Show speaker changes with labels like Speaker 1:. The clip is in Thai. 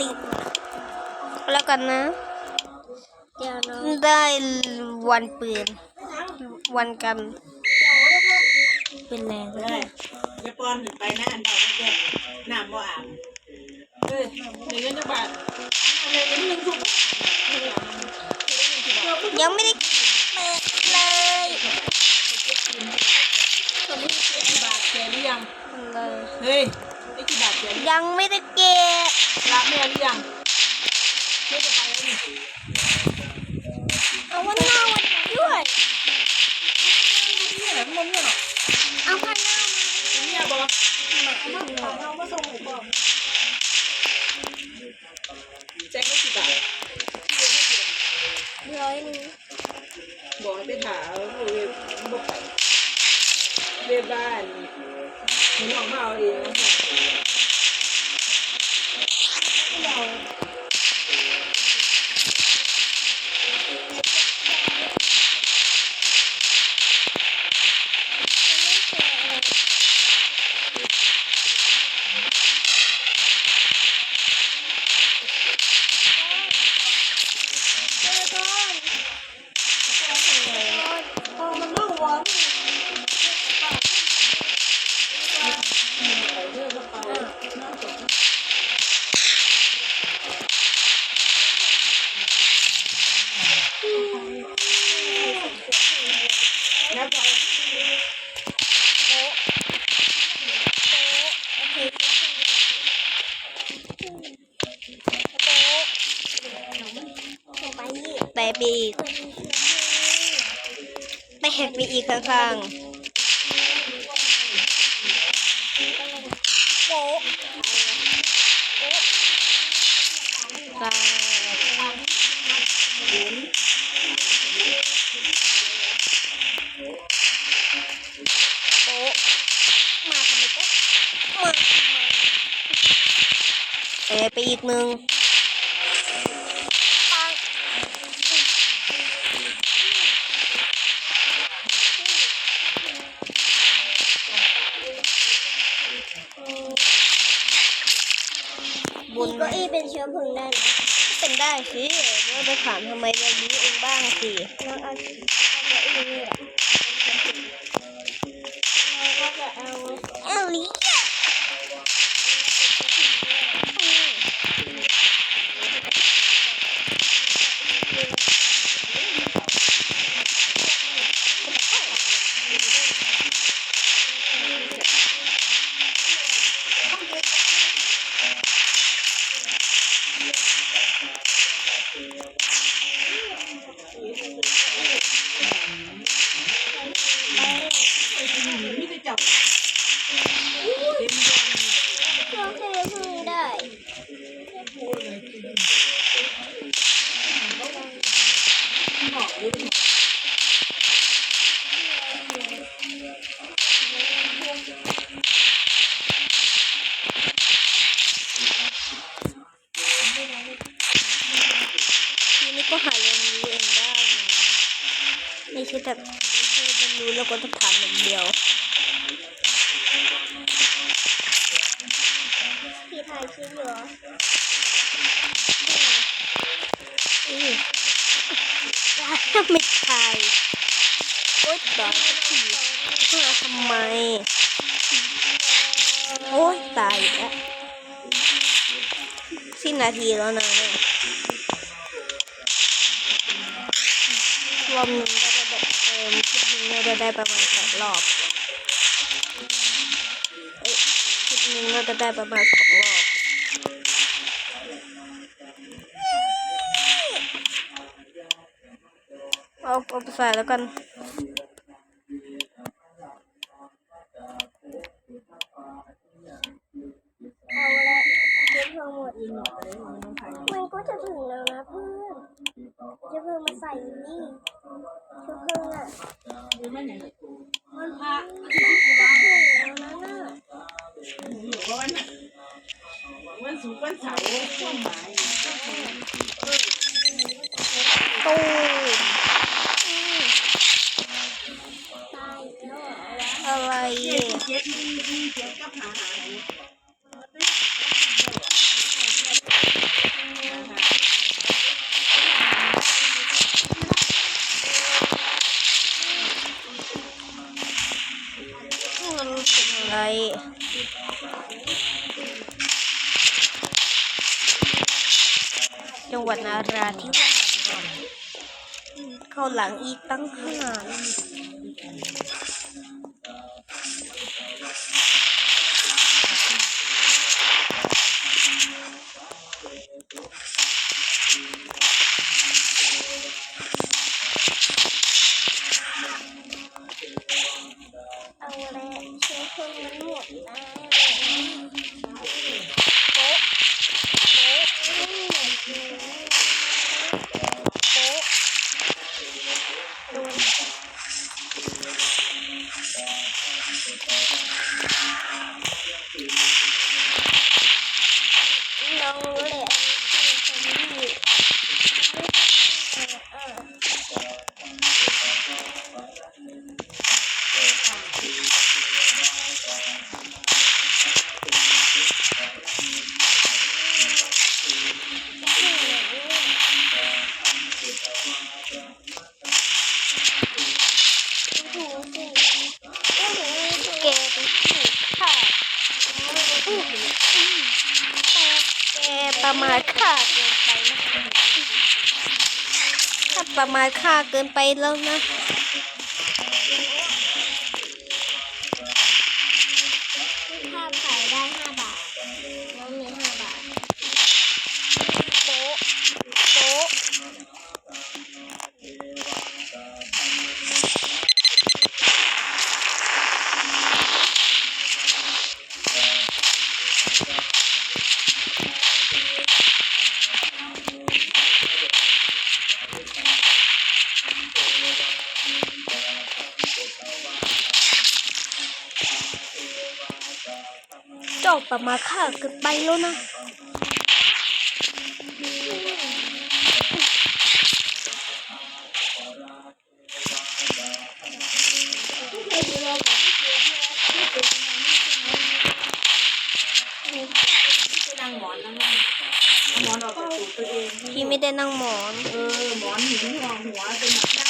Speaker 1: ติดแล้วกันนะ
Speaker 2: เดี๋ยวน้อง
Speaker 1: ได้วันปืน วันกัน เป็นแรง
Speaker 3: ได้อย่าปอนไปนะอันเดาไม่แก่น้ำบ่อาบเฮ้ยหนึ่งเงินจะบาทอะไรเงินหนึ่งถุง
Speaker 1: ยังไม่ได้เปิดเลย
Speaker 3: กี่บาทแกหรือยัง
Speaker 1: เลย
Speaker 3: เฮ้ย ยัง
Speaker 1: ยังไม่ได้เก็บ
Speaker 3: รับแม่หรือยังไม่จะไปแล้วนี่
Speaker 2: เอาวันหน้าวันด้วย
Speaker 3: นี่แหละมันเนี่ยหรอ
Speaker 2: เอาวันหน้า
Speaker 3: เนี่ยบอก
Speaker 2: เอามาส่งหนูบอก
Speaker 3: แจ็คก็กี่บาท
Speaker 2: ร้อยหนึง
Speaker 3: บอกให้ไปถามเว็บบอกไปเว็บบ้านหนูออกมาเอาเอง
Speaker 2: นี่
Speaker 1: แต่ไปอีกแต่แหกไปอีกข้าง
Speaker 2: โป๊ะ
Speaker 1: ๆกลางโป๊ะมาทำไมก็มาทำไมเอไปอีกหนึ่ง
Speaker 2: บุ
Speaker 1: บุ
Speaker 2: ญ
Speaker 1: ญ
Speaker 2: ก็อีเป็นเชื้อเพลิงได้นะ
Speaker 1: เป็นได้สิเราไปถามทำไมเรารู้เองบ้างสิ
Speaker 2: น้องเอาเอาเก้าอี้นี่แหละเราก็จะเอา
Speaker 1: เอลิ
Speaker 3: จับเต็มยอ
Speaker 2: เชื้อเพลิงพึ่งได้
Speaker 3: หอกเลย
Speaker 1: ทีนี้ก็หาเรียนรู้เองได้นะไม่ใช่แบบไม่ใช่เรียนรู้แล้วก็ต้องทำอย่างเดียว
Speaker 2: ถ่ายคลิปเหรอ
Speaker 1: ไม่ใช่โอ๊ยตายสักทีมาทำไม โอ๊ยตายแล้วสิ้นนาทีแล้วนะเนี่ยรอบหนึงก็จะได้เติมคลิปนึงก็จะได้ประมาณสองรอบ คลิปหนึงก็จะได้ประมาณสองรอบเอาเอาไปใส่แล้วกัน
Speaker 2: เอาละเชื้อเพลิงหมดมันก็จะถึงแล้วนะเพื่อนเชื้อเพลิงมาใส่นี่เชื้อเพลิงอะ
Speaker 3: ดูไม่ไหน
Speaker 2: มันพระถึงแล้วนะน่ะ
Speaker 3: วั ง
Speaker 2: หวั
Speaker 3: ด
Speaker 1: นาราธิวาสเข้าหลังอีกตั้งห้า
Speaker 2: เอา เกิ
Speaker 1: นไปนะถ้าประมาทค่าเกินไปแล้วนะ จ้าประมาทฆ่าเกินไปแล้วนะ
Speaker 3: นั่งหมอนนั่งนั่งหมอนออกจากตูดตัวเอง
Speaker 1: พี่ไม่ได้นั่งหมอน
Speaker 3: เออ หมอนหินหัวหัวเป็นแบบนั่งอยู่